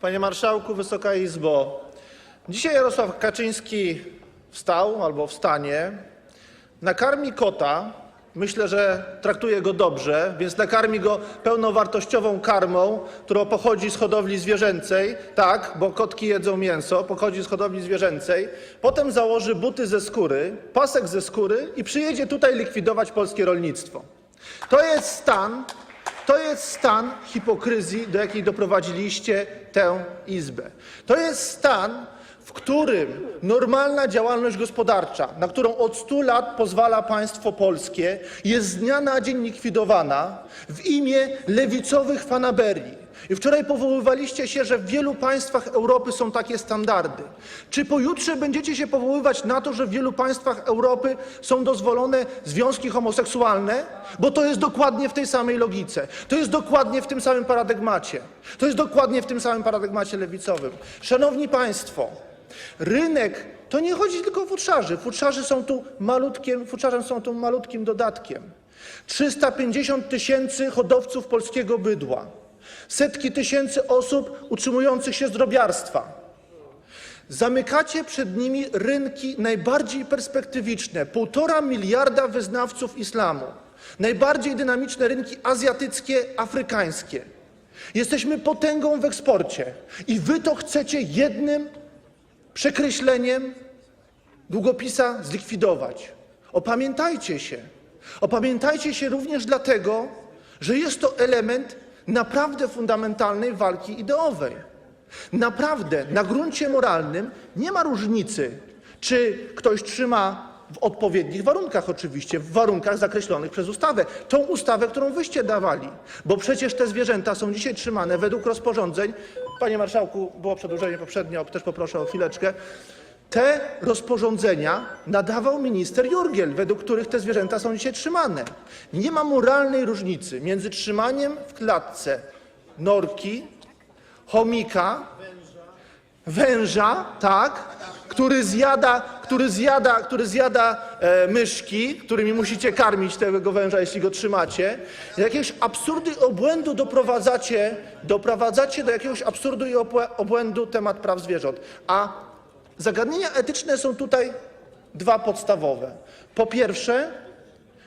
Panie Marszałku, Wysoka Izbo! Dzisiaj Jarosław Kaczyński wstał albo wstanie, nakarmi kota. Myślę, że traktuje go dobrze, więc nakarmi go pełnowartościową karmą, która pochodzi z hodowli zwierzęcej. Tak, bo kotki jedzą mięso, pochodzi z hodowli zwierzęcej. Potem założy buty ze skóry, pasek ze skóry i przyjedzie tutaj likwidować polskie rolnictwo. To jest stan, to jest stan hipokryzji, do jakiej doprowadziliście tę Izbę. To jest stan, w którym normalna działalność gospodarcza, na którą od 100 lat pozwala państwo polskie, jest z dnia na dzień likwidowana w imię lewicowych fanaberii. I wczoraj powoływaliście się, że w wielu państwach Europy są takie standardy. Czy pojutrze będziecie się powoływać na to, że w wielu państwach Europy są dozwolone związki homoseksualne? Bo to jest dokładnie w tej samej logice. To jest dokładnie w tym samym paradygmacie. To jest dokładnie w tym samym paradygmacie lewicowym. Szanowni Państwo, rynek to nie chodzi tylko o futrzarzy. Futrzarzy są tu malutkim, futrzarzem są tu malutkim dodatkiem. 350 tysięcy hodowców polskiego bydła, setki tysięcy osób utrzymujących się z drobiarstwa. Zamykacie przed nimi rynki najbardziej perspektywiczne, półtora miliarda wyznawców islamu, najbardziej dynamiczne rynki azjatyckie, afrykańskie. Jesteśmy potęgą w eksporcie i wy to chcecie jednym przekreśleniem długopisa zlikwidować. Opamiętajcie się. Opamiętajcie się również dlatego, że jest to element naprawdę fundamentalnej walki ideowej. Naprawdę na gruncie moralnym nie ma różnicy, czy ktoś trzyma w odpowiednich warunkach oczywiście, w warunkach zakreślonych przez ustawę. Tą ustawę, którą wyście dawali. Bo przecież te zwierzęta są dzisiaj trzymane według rozporządzeń. Panie marszałku, było przedłużenie poprzednio, też poproszę o chwileczkę. Te rozporządzenia nadawał minister Jurgiel, według których te zwierzęta są dzisiaj trzymane. Nie ma moralnej różnicy między trzymaniem w klatce norki, chomika, węża, tak, który zjada, który zjada, który zjada e, myszki, którymi musicie karmić tego węża, jeśli go trzymacie. Jakiegoś absurdu i obłędu doprowadzacie, doprowadzacie do jakiegoś absurdu i obłę- obłędu temat praw zwierząt. A zagadnienia etyczne są tutaj dwa podstawowe. Po pierwsze,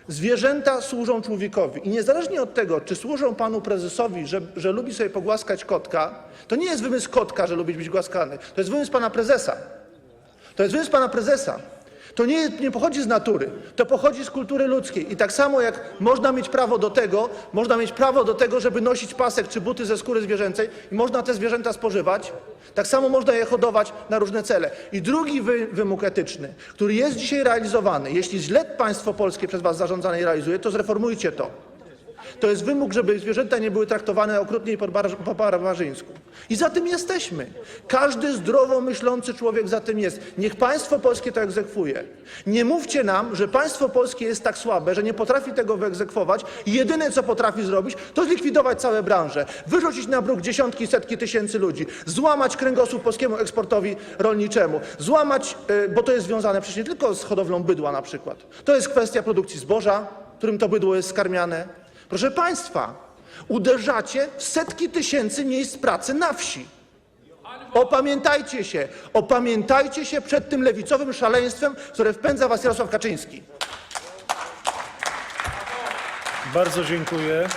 Zwierzęta służą człowiekowi i niezależnie od tego, czy służą panu prezesowi, że, lubi sobie pogłaskać kotka, to nie jest wymysł kotka, że lubi być głaskany. To jest wymysł pana prezesa. To jest wymysł pana prezesa. To nie, nie pochodzi z natury, to pochodzi z kultury ludzkiej. I tak samo jak można mieć prawo do tego, można mieć prawo do tego, żeby nosić pasek czy buty ze skóry zwierzęcej i można te zwierzęta spożywać, tak samo można je hodować na różne cele. I drugi wy, wymóg etyczny, który jest dzisiaj realizowany, jeśli źle państwo polskie przez was zarządzane i realizuje, to zreformujcie to. To jest wymóg, żeby zwierzęta nie były traktowane okrutnie i po bar- po barbarzyńsku. I za tym jesteśmy. Każdy zdrowo myślący człowiek za tym jest. Niech państwo polskie to egzekwuje. Nie mówcie nam, że państwo polskie jest tak słabe, że nie potrafi tego wyegzekwować jedyne, co potrafi zrobić, to zlikwidować całe branże, wyrzucić na bruk dziesiątki, setki tysięcy ludzi, złamać kręgosłup polskiemu eksportowi rolniczemu, złamać, y, bo to jest związane przecież nie tylko z hodowlą bydła na przykład. To jest kwestia produkcji zboża, którym to bydło jest skarmiane. Proszę Państwa, uderzacie w setki tysięcy miejsc pracy na wsi. Opamiętajcie się, opamiętajcie się przed tym lewicowym szaleństwem, które wpędza Was Jarosław Kaczyński. Bardzo dziękuję.